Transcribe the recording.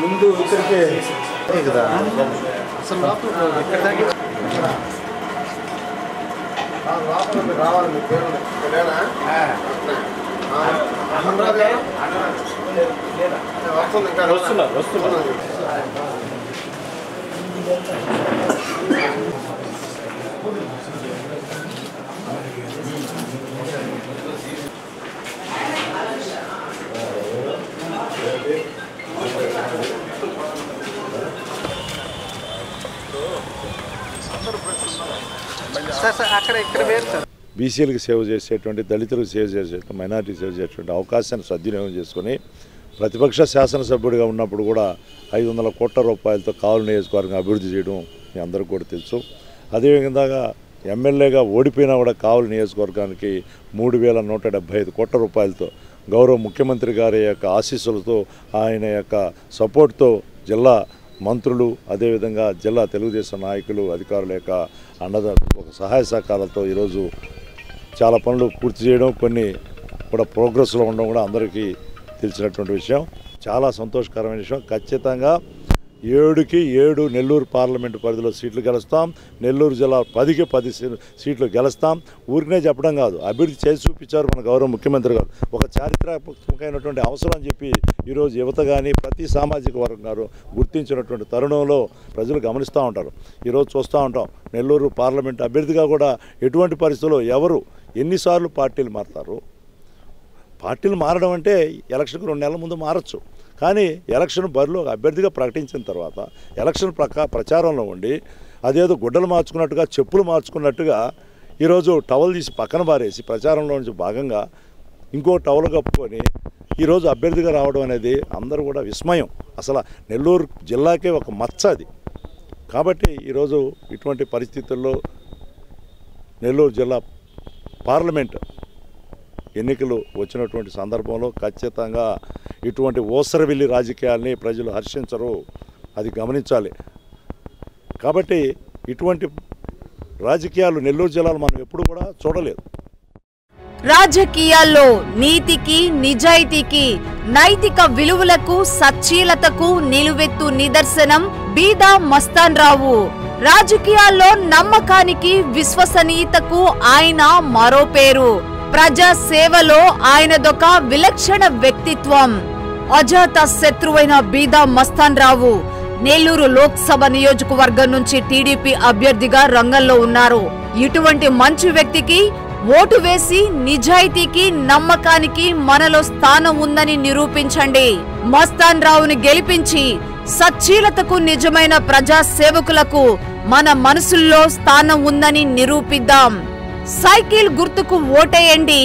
ముందు ఇక్కడికే కదా అసలు ఇక్కడ దాకా రావాలి మీ పేరు వస్తుంది వస్తున్నారు వస్తున్నారు బీసీలకు సేవ చేసేటువంటి దళితులకు సేవ చేసేటువంటి మైనార్టీ సేవ చేసేటువంటి అవకాశాన్ని సద్వినియోగం చేసుకొని ప్రతిపక్ష శాసనసభ్యుడిగా ఉన్నప్పుడు కూడా ఐదు వందల కోట్ల రూపాయలతో కావలి నియోజకవర్గం అభివృద్ధి చేయడం మీ అందరికీ కూడా తెలుసు. అదేవిధంగా ఎమ్మెల్యేగా ఓడిపోయినా కూడా కావలి నియోజకవర్గానికి మూడు వేల నూట డెబ్బై ఐదు కోట్ల రూపాయలతో గౌరవ ముఖ్యమంత్రి గారి యొక్క ఆశీస్సులతో ఆయన యొక్క సపోర్ట్తో జిల్లా మంత్రులు అదేవిధంగా జిల్లా తెలుగుదేశం నాయకులు అధికారుల యొక్క అండద ఒక సహాయ సహకారాలతో ఈరోజు చాలా పనులు పూర్తి చేయడం కొన్ని కూడా ప్రోగ్రెస్లో ఉండడం కూడా అందరికీ తెలిసినటువంటి విషయం. చాలా సంతోషకరమైన విషయం. ఖచ్చితంగా ఏడుకి ఏడు నెల్లూరు పార్లమెంటు పరిధిలో సీట్లు గెలుస్తాం. నెల్లూరు జిల్లా పదికి పది సీట్లు గెలుస్తాం. ఊరికనే చెప్పడం కాదు. అభివృద్ధి చేసి చూపించారు మన గౌరవ ముఖ్యమంత్రి గారు. ఒక చారిత్రాత్మకమైనటువంటి అవసరం అని చెప్పి ఈరోజు యువత కానీ ప్రతి సామాజిక వర్గం గారు గుర్తించినటువంటి తరుణంలో ప్రజలు గమనిస్తూ ఉంటారు. ఈరోజు చూస్తూ ఉంటాం. నెల్లూరు పార్లమెంట్ అభ్యర్థిగా కూడా ఎటువంటి పరిస్థితుల్లో ఎవరు ఎన్నిసార్లు పార్టీలు మారుతారు? పార్టీలు మారడం అంటే ఎలక్షన్కి రెండు నెలల ముందు మారచ్చు. కానీ ఎలక్షన్ బరిలో ఒక అభ్యర్థిగా ప్రకటించిన తర్వాత ఎలక్షన్ ప్రకా ప్రచారంలో ఉండి అదేదో గుడ్డలు మార్చుకున్నట్టుగా చెప్పులు మార్చుకున్నట్టుగా ఈరోజు టవల్ తీసి పక్కన పారేసి ప్రచారంలో నుంచి భాగంగా ఇంకో టవల్ కప్పుకొని ఈరోజు అభ్యర్థిగా రావడం అనేది అందరూ కూడా విస్మయం. అసలు నెల్లూరు జిల్లాకే ఒక మచ్చ అది. కాబట్టి ఈరోజు ఇటువంటి పరిస్థితుల్లో నెల్లూరు జిల్లా పార్లమెంట్ ఎన్నికలు వచ్చినటువంటి సందర్భంలో ఖచ్చితంగా ఇటువంటి ఓసరవిల్లి రాజకీయాల్ని ప్రజలు హర్షించరు. అది గమనించాలి. కాబట్టి ఇటువంటి రాజకీయాలు నెల్లూరు జిల్లాలో మనం ఎప్పుడు కూడా చూడలేదు. రాజకీయాల్లో నీతికి నిజాయితీకి నైతిక విలువలకు సచ్చీలతకు నిలువెత్తు నిదర్శనం బీదా మస్తాన్ రావు రాజకీయాల్లో నమ్మకానికి విశ్వసనీయతకు ఆయన మరో పేరు. ప్రజా సేవలో ఆయనదొక విలక్షణ వ్యక్తిత్వం. అజాత శత్రువైన బీదా మస్తాన్ రావు నెల్లూరు లోక్సభ నియోజకవర్గం నుంచి టీడీపీ అభ్యర్థిగా రంగంలో ఉన్నారు. ఇటువంటి మంచి వ్యక్తికి ఓటు వేసి నిజాయితీకి నమ్మకానికి మనలో స్థానం ఉందని నిరూపించండి. మస్తాన్ రావుని గెలిపించి సచ్చీలతకు నిజమైన ప్రజా సేవకులకు మన మనసుల్లో స్థానం ఉందని నిరూపిద్దాం. సైకిల్ గుర్తుకు ఓటేయండి.